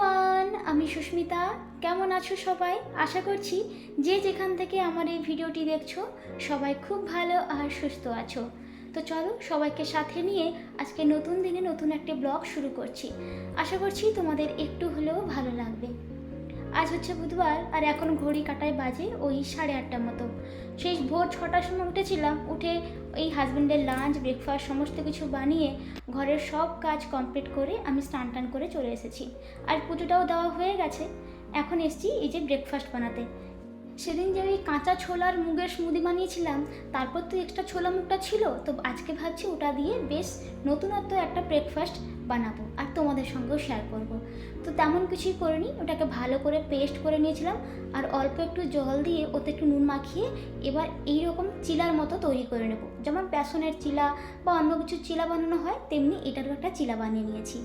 Everyone আমি সুস্মিতা। কেমন আছো সবাই? আশা করছি যে যেখান থেকে আমার এই ভিডিওটি দেখছ, সবাই খুব ভালো আর সুস্থ আছো। তো চলো সবাইকে সাথে নিয়ে আজকে নতুন দিনে নতুন একটি ব্লগ শুরু করছি। আশা করছি তোমাদের একটু হলেও ভালো লাগবে। আজ হচ্ছে বুধবার আর এখন ঘড়ি কাটায় বাজে ওই সাড়ে আটটার মতো। সেই ভোর ছটার সময় উঠেছিলাম, উঠে এই হাজব্যান্ডের লাঞ্চ ব্রেকফাস্ট সমস্ত কিছু বানিয়ে ঘরের সব কাজ কমপ্লিট করে আমি স্নান টান করে চলে এসেছি। আর পুজোটাও দেওয়া হয়ে গেছে। এখন এসছি এই যে ব্রেকফাস্ট বানাতে। সেদিন যে ওই কাঁচা ছোলার মুগের স্মুদি বানিয়েছিলাম, তারপর তো এক্সট্রা ছোলা মুগটা ছিল, তো আজকে ভাবছি ওটা দিয়ে বেশ নতুনত্ব একটা ব্রেকফাস্ট বানাবো আর তোমাদের সঙ্গেও শেয়ার করব। তো তেমন কিছুই করিনি, ওটাকে ভালো করে পেস্ট করে নিয়েছিলাম আর অল্প একটু জল দিয়ে ওতে একটু নুন মাখিয়ে এবার এই রকম চিলার মতো তৈরি করে নেব। যেমন বেসনের চিলা বা অন্য কিছু চিলা বানানো হয়, তেমনি এটারও একটা চিলা বানিয়ে নিয়েছি।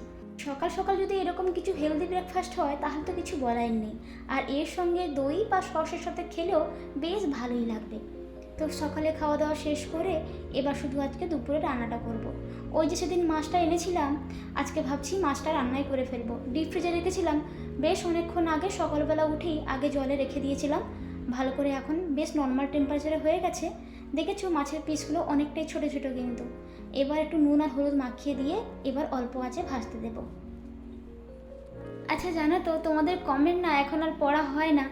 সকাল সকাল যদি এরকম কিছু হেলদি ব্রেকফাস্ট হয়, তাহলে তো কিছু বলার নেই। আর এর সঙ্গে দই বা সসের সাথে খেলেও বেশ ভালোই লাগবে। তো সকালে খাওয়া দাওয়া শেষ করে এবার শুধু আজকে দুপুরে রান্নাটা করব। ওই যে সেদিন মাছটা এনেছিলাম, আজকে ভাবছি মাছটা রান্নাই করে ফেলব। ডিপ ফ্রিজে রেখেছিলাম, বেশ অনেকক্ষণ আগে সকালবেলা উঠেই আগে জলে রেখে দিয়েছিলাম। ভালো করে এখন বেশ নর্মাল টেম্পারেচারে হয়ে গেছে। দেখেছ মাছের পিসগুলো অনেকটাই ছোটো ছোটো কিন্তু। এবার একটু নুন আর হলুদ মাখিয়ে দিয়ে এবার অল্প আঁচে ভাজতে দেবো। আচ্ছা জানো তো, তোমাদের কমেন্ট না এখন আর পড়া হয় না।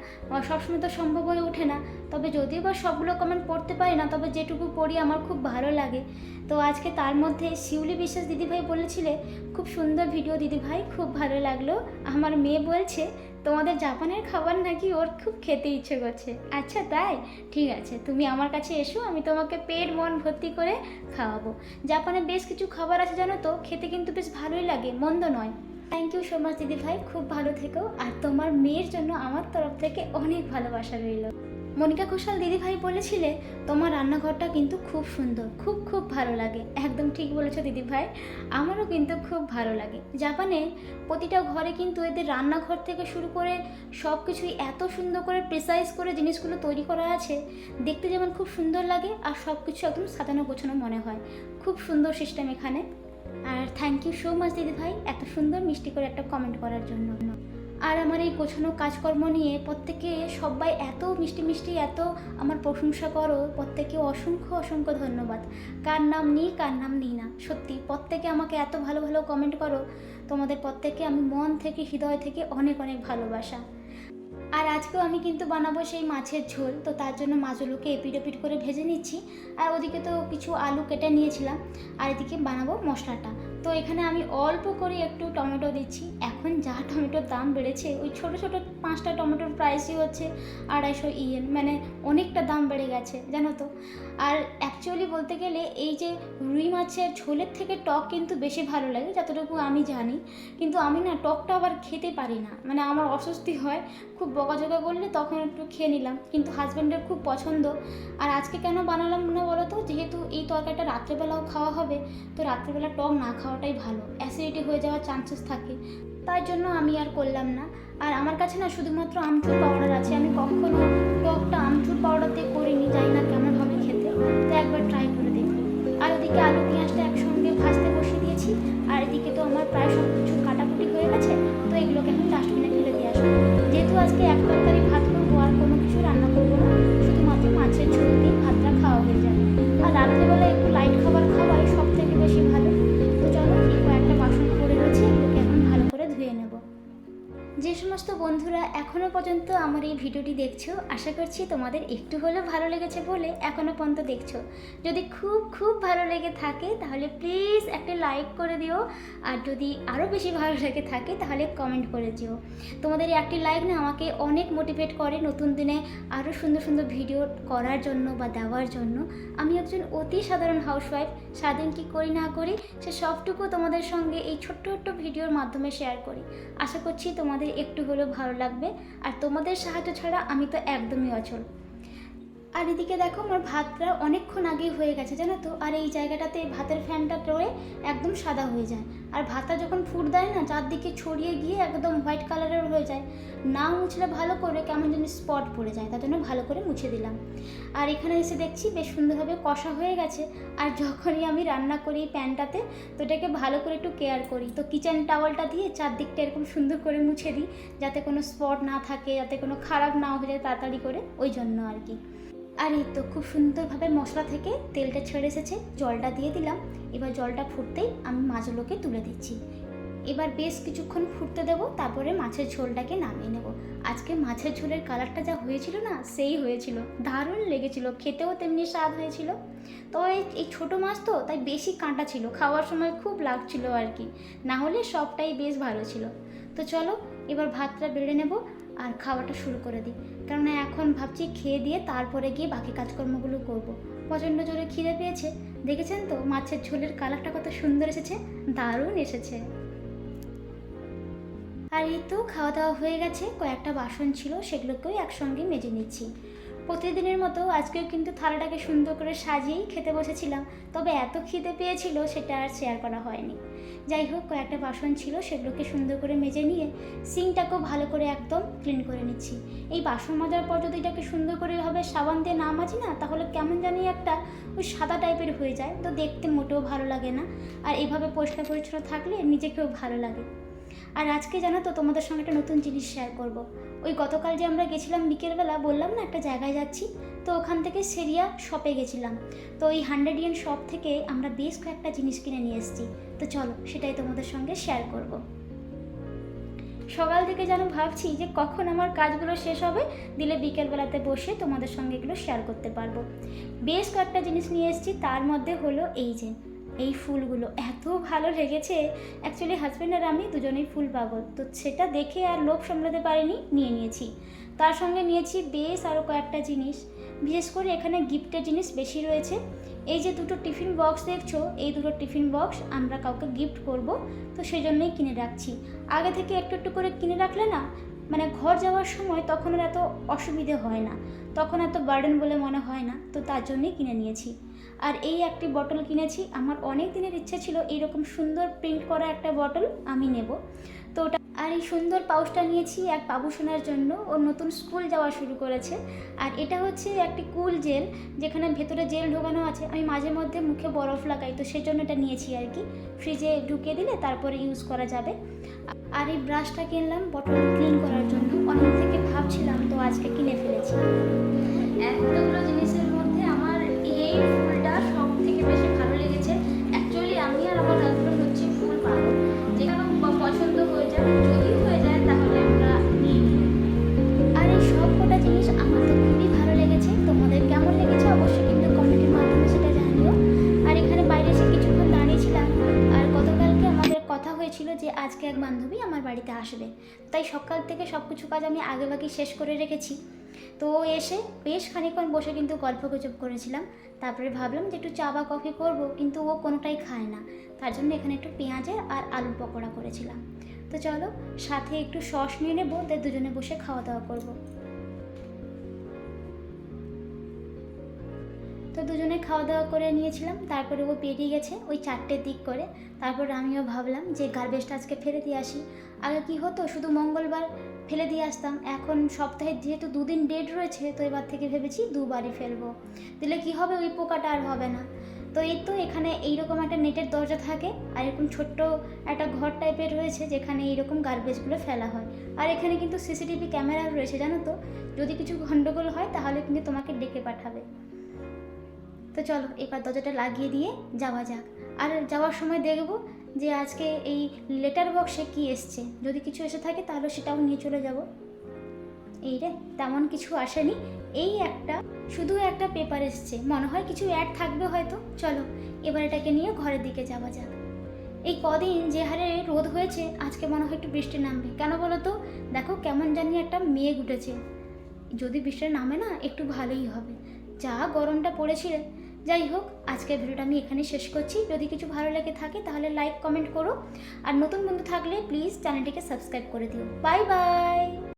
সবসময় তো সম্ভব হয়ে ওঠে না। তবে যদিও বা সবগুলো কমেন্ট পড়তে পারি না, তবে যেটুকু পড়ি আমার খুব ভালো লাগে। তো আজকে তার মধ্যে শিউলি বিশ্বাস দিদিভাই বলেছিলে, খুব সুন্দর ভিডিও দিদিভাই, খুব ভালো লাগল। আমার মেয়ে বলছে, তোমাদের জাপানের খাবার নাকি ওর খুব খেতে ইচ্ছে করছে। আচ্ছা তাই? ঠিক আছে, তুমি আমার কাছে এসো, আমি তোমাকে পেট মন ভর্তি করে খাওয়াবো। জাপানে বেশ কিছু খাবার আছে জানো তো, খেতে কিন্তু বেশ ভালোই লাগে, মন্দ নয়। থ্যাংক ইউ সো মাচ দিদি ভাই। খুব ভালো থেকো। আর তোমার মেয়ের জন্য আমার তরফ থেকে অনেক ভালোবাসা রইল। মনিকা ঘোষাল দিদি ভাই বলেছিলে, তোমার রান্নাঘরটা কিন্তু খুব সুন্দর। খুব খুব ভালো লাগে। একদম ঠিক বলেছ দিদি ভাই। আমারও কিন্তু খুব ভালো লাগে। জাপানে প্রতিটা ঘরে কিন্তু এদের রান্নাঘর থেকে শুরু করে সব কিছুই এত সুন্দর করে প্রিসাইজ করে জিনিসগুলো তৈরি করা আছে। দেখতে যেমন খুব সুন্দর লাগে, আর সব কিছু একদম সাজানো গোছানো মনে হয়। খুব সুন্দর সিস্টেম এখানে। আর থ্যাংক ইউ সো মাচ দিদি ভাই, এত সুন্দর মিষ্টি করে একটা কমেন্ট করার জন্য। আর আমার এই গোছানো কাজকর্ম নিয়ে প্রত্যেকে সবাই এত মিষ্টি মিষ্টি, এত আমার প্রশংসা করো, প্রত্যেকে অসংখ্য অসংখ্য ধন্যবাদ। কার নাম নিই কার নাম নিই না, সত্যি প্রত্যেকে আমাকে এত ভালো ভালো কমেন্ট করো, তোমাদের প্রত্যেকে আমি মন থেকে, হৃদয় থেকে অনেক অনেক ভালোবাসা। আর আজকেও আমি কিন্তু বানাবো সেই মাছের ঝোল। তো তার জন্য মাছগুলোকে এপিট এপিট করে ভেজে নিচ্ছি। আর ওদিকে তো কিছু আলু কেটে নিয়েছিলাম। আর এদিকে বানাবো মশলাটা। তো এখানে আমি অল্প করে একটু টমেটো দিচ্ছি। এখন যা টমেটোর দাম বেড়েছে, ওই ছোটো ছোটো পাঁচটা টমেটোর প্রাইসই হচ্ছে আড়াইশো ইয়েন মানে অনেকটা দাম বেড়ে গেছে, জানো তো। আর অ্যাকচুয়ালি বলতে গেলে এই যে রুই মাছের ঝোলের থেকে টক কিন্তু বেশি ভালো লাগে, যতটুকু আমি জানি। কিন্তু আমি না টকটা আবার খেতে পারি না মানে আমার অস্বস্তি হয়, খুব বকাঝকা করলে তখন একটু খেয়ে নিলাম। কিন্তু হাজব্যান্ডের খুব পছন্দ। আর আজকে কেন বানালাম না বলো তো? যেহেতু এই তরকারিটা রাত্রেবেলাও খাওয়া হবে, তো রাত্রেবেলা টক না খাওয়াটাই ভালো। অ্যাসিডিটি হয়ে যাওয়ার চান্সেস থাকে। তাই জন্য আমি আর করলাম না। আর আমার কাছে না শুধুমাত্র আমচুর পাউডার আছে। আমি কখনো টকটা আমচুর পাউডার দিয়ে করিনি, জানি না কেমন হবে খেতে। তো একবার ট্রাই করে দেখি। আর ওদিকে আলু পেঁয়াজটা একসঙ্গে ভাজতে বসিয়ে দিয়েছি। আর এদিকে তো আমার প্রায় সব কিছু কাটাকুটি হয়ে গেছে। তো এগুলোকে এখন ডাস্টবিনে ফেলে দিয়ে আসব। যেহেতু আজকে এক তরকারি বন্ধুরা এখনও পর্যন্ত আমার এই ভিডিওটি দেখছ? আশা করছি তোমাদের একটু হলেও ভালো লেগেছে বলে এখনও পর্যন্ত দেখছ। যদি খুব খুব ভালো লেগে থাকে, তাহলে প্লিজ একটা লাইক করে দিও। আর যদি আরও বেশি ভালো লেগে থাকে, তাহলে কমেন্ট করে দিও। তোমাদের একটি লাইক না আমাকে অনেক মোটিভেট করে নতুন দিনে আরও সুন্দর সুন্দর ভিডিও করার জন্য বা দেওয়ার জন্য। আমি একজন অতি সাধারণ হাউসওয়াইফ সারাদিন কী করি, না করি, সে সবটুকু তোমাদের সঙ্গে এই ছোট্ট ছোট্ট ভিডিওর মাধ্যমে শেয়ার করি। আশা করছি তোমাদের একটু হলেও ভালো লাগবে। আর তোমাদের সাহায্য ছাড়া আমি তো একদমই অচল। আর এদিকে দেখো, আমার ভাতটা অনেকক্ষণ আগেই হয়ে গেছে, জানো তো? আর এই জায়গাটাতে ভাতের ফ্যানটা টয়ে একদম সাদা হয়ে যায়। আর ভাতটা যখন ফুট দেয় না, চারদিকে ছড়িয়ে গিয়ে একদম হোয়াইট কালারের হয়ে যায়। না মুছলে ভালো করে কেমন যেন স্পট পড়ে যায়, তার জন্য ভালো করে মুছে দিলাম। আর এখানে এসে দেখছি বেশ সুন্দরভাবে কষা হয়ে গেছে। আর যখনই আমি রান্না করি প্যানটাতে, তো এটাকে ভালো করে একটু কেয়ার করি। তো কিচেন টাওয়ালটা দিয়ে চারদিকটা এরকম সুন্দর করে মুছে দিই, যাতে কোনো স্পট না থাকে, যাতে কোনো খারাপ না হয়ে যায় তাড়াতাড়ি করে, ওই জন্য আর কি। আর এই তো খুব সুন্দরভাবে মশলা থেকে তেলটা ছেড়ে এসেছে, জলটা দিয়ে দিলাম। এবার জলটা ফুটতেই আমি মাছগুলোকে তুলে দিচ্ছি। এবার বেশ কিছুক্ষণ ফুটতে দেবো, তারপরে মাছের ঝোলটাকে নামিয়ে নেব। আজকে মাছের ঝোলের কালারটা যা হয়েছিল না, সেই হয়েছিল। দারুণ লেগেছিল, খেতেও তেমনি স্বাদ হয়েছিল। তো এই ছোটো মাছ তো, তাই বেশি কাঁটা ছিল, খাওয়ার সময় খুব লাগছিল আর কি। না হলে সবটাই বেশ ভালো ছিল। তো চলো, এবার ভাতটা বেড়ে নেব আর খাওয়াটা শুরু করে দিই। কেননা এখন ভাবছি খেয়ে দিয়ে তারপরে গিয়ে বাকি কাজকর্মগুলো করব। প্রচণ্ড জোরে খিদে পেয়েছে। দেখেছেন তো, মাছের ঝোলের কালারটা কত সুন্দর এসেছে, দারুণ এসেছে। আর এই তো খাওয়া দাওয়া হয়ে গেছে, কয়েকটা বাসন ছিল, সেগুলোকেও একসঙ্গে মেজে নিচ্ছি। প্রতিদিনের মতো আজকেও কিন্তু থালাটাকে সুন্দর করে সাজিয়েই খেতে বসেছিলাম। তবে এত খিদে পেয়েছিল সেটা আর শেয়ার করা হয়নি। যাই হোক, কয়েকটা বাসন ছিল, সেগুলোকে সুন্দর করে মেজে নিয়ে সিঙ্কটাকেও ভালো করে একদম ক্লিন করে নিচ্ছি। এই বাসন মাজার পর যদি এটাকে সুন্দর করে এভাবে সাবান দিয়ে না মাজি না, তাহলে কেমন জানি একটা ওই সাদা টাইপের হয়ে যায়। তো দেখতে মোটেও ভালো লাগে না। আর এইভাবে পরিষ্কার পরিচ্ছন্ন থাকলে নিজেকেও ভালো লাগে। আর আজকে জানো তো তোমাদের সঙ্গে একটা নতুন জিনিস শেয়ার করব। ওই গতকাল যে আমরা গেছিলাম বিকেলবেলা, বললাম না একটা জায়গায় যাচ্ছি, তো ওখান থেকে সেরিয়া শপে গেছিলাম তো ওই হান্ড্রেড ইয়ান শপ থেকে আমরা বেশ কয়েকটা জিনিস কিনে নিয়ে এসেছি তো চলো, সেটাই তোমাদের সঙ্গে শেয়ার করব। সকাল থেকে যেন ভাবছি যে কখন আমার কাজগুলো শেষ হবে, দিলে বিকেলবেলাতে বসে তোমাদের সঙ্গে এগুলো শেয়ার করতে পারব বেশ কয়েকটা জিনিস নিয়ে এসেছি, তার মধ্যে হলো এই যে এই ফুলগুলো এত ভালো লেগেছে। অ্যাকচুয়ালি হাজব্যান্ড আর আমি দুজনেই ফুল পাগল। তো সেটা দেখে আর লোভ সামলাতে পারিনি, নিয়ে নিয়েছি। তার সঙ্গে নিয়েছি বেশ আরও কয়েকটা জিনিস। বিশেষ করে এখানে গিফটের জিনিস বেশি রয়েছে। এই যে দুটো টিফিন বক্স দেখছ, এই দুটো টিফিন বক্স আমরা কাউকে গিফট করব, তো সেই জন্যই কিনে রাখছি। আগে থেকে একটু একটু করে কিনে রাখলে না মানে ঘর যাওয়ার সময় তখন আর এত অসুবিধে হয় না। তখন এত বার্ডেন বলে মনে হয় না, তো তার জন্যই কিনে নিয়েছি। আর এই একটি বটল কিনেছি, আমার অনেক দিনের ইচ্ছে ছিল এইরকম সুন্দর প্রিন্ট করা একটা বটল আমি নেব। তো ওটা আর এই সুন্দর পাউচটা নিয়েছি এক বাবুসোনার জন্য, ও নতুন স্কুল যাওয়া শুরু করেছে। আর এটা হচ্ছে একটি কুল জেল যেখানে ভেতরে জেল ঢোকানো আছে। আমি মাঝে মধ্যে মুখে বরফ লাগাই, তো সেই জন্য এটা নিয়েছি আর কি। ফ্রিজে ঢুকিয়ে দিলে তারপরে ইউজ করা যাবে। আর এই ব্রাশটা কিনলাম বটল ক্লিন করার জন্য। অনেক থেকে ভাবছিলাম তো আজকে কিনে ফেলেছি। এতগুলো জিনিসের মধ্যে আমার এই আসবে। তাই সকাল থেকে সব কিছু কাজ আমি আগেভাগেই শেষ করে রেখেছি। তো এসে বেশ খানিকক্ষণ বসে কিন্তু গল্প গুজব করেছিলাম। তারপরে ভাবলাম যে একটু চা বা কফি করব, কিন্তু ও কোনোটাই খায় না। তার জন্য এখানে একটু পেঁয়াজের আর আলুর পকোড়া করেছিলাম। তো চলো, সাথে একটু সস নিয়ে নেব দুজনে বসে খাওয়া দাওয়া করব। তো দুজনে খাওয়া দাওয়া করে নিয়েছিলাম, তারপরে ও বেরিয়ে গেছে ওই চারটের দিক করে। তারপর আমিও ভাবলাম যে গার্বেজটা আজকে ফেলে দিয়ে আসি। আগে কি হতো, শুধু মঙ্গলবার ফেলে দিয়ে আসতাম, এখন সপ্তাহে যেহেতু দুদিন ডেট রয়েছে, তো এবার থেকে ভেবেছি দুবারই ফেলব। দিলে কি হবে, ওই পোকাটা আর হবে না। তো এই তো এখানে এইরকম একটা নেটের দরজা থাকে, আর এরকম ছোট্ট একটা ঘর টাইপের রয়েছে, যেখানে এইরকম গার্বেজগুলো ফেলা হয়। আর এখানে কিন্তু সিসিটিভি ক্যামেরা রয়েছে, জানো তো? যদি কিছু গণ্ডগোল হয়, তাহলে কিন্তু তোমাকে ডেকে পাঠাবে। তো চলো, এবার দরজাটা লাগিয়ে দিয়ে যাওয়া যাক। আর যাওয়ার সময় দেখব যে আজকে এই লেটার বক্সে কি এসছে। যদি কিছু এসে থাকে তাহলে সেটাও নিয়ে চলে যাব। এই রে, তেমন কিছু আসেনি। এই একটা, শুধু একটা পেপার এসছে। মনে হয় কিছু অ্যাড থাকবে হয়তো। চলো, এবার এটাকে নিয়ে ঘরের দিকে যাওয়া যাক। এই কদিন যে হারে রোদ হয়েছে, আজকে মনে হয় একটু বৃষ্টি নামবে। কেন বলো তো? দেখো কেমন জানি একটা মেঘ উঠেছে। যদি বৃষ্টি নামে না, একটু ভালোই হবে। যা গরমটা পড়েছিল যাই হোক, আজকের ভিডিওটা আমি এখানে শেষ করছি। যদি কিছু ভালো লেগে থাকে, তাহলে লাইক কমেন্ট করো। আর নতুন বন্ধু থাকলে প্লিজ চ্যানেলটিকে সাবস্ক্রাইব করে দিও। Bye bye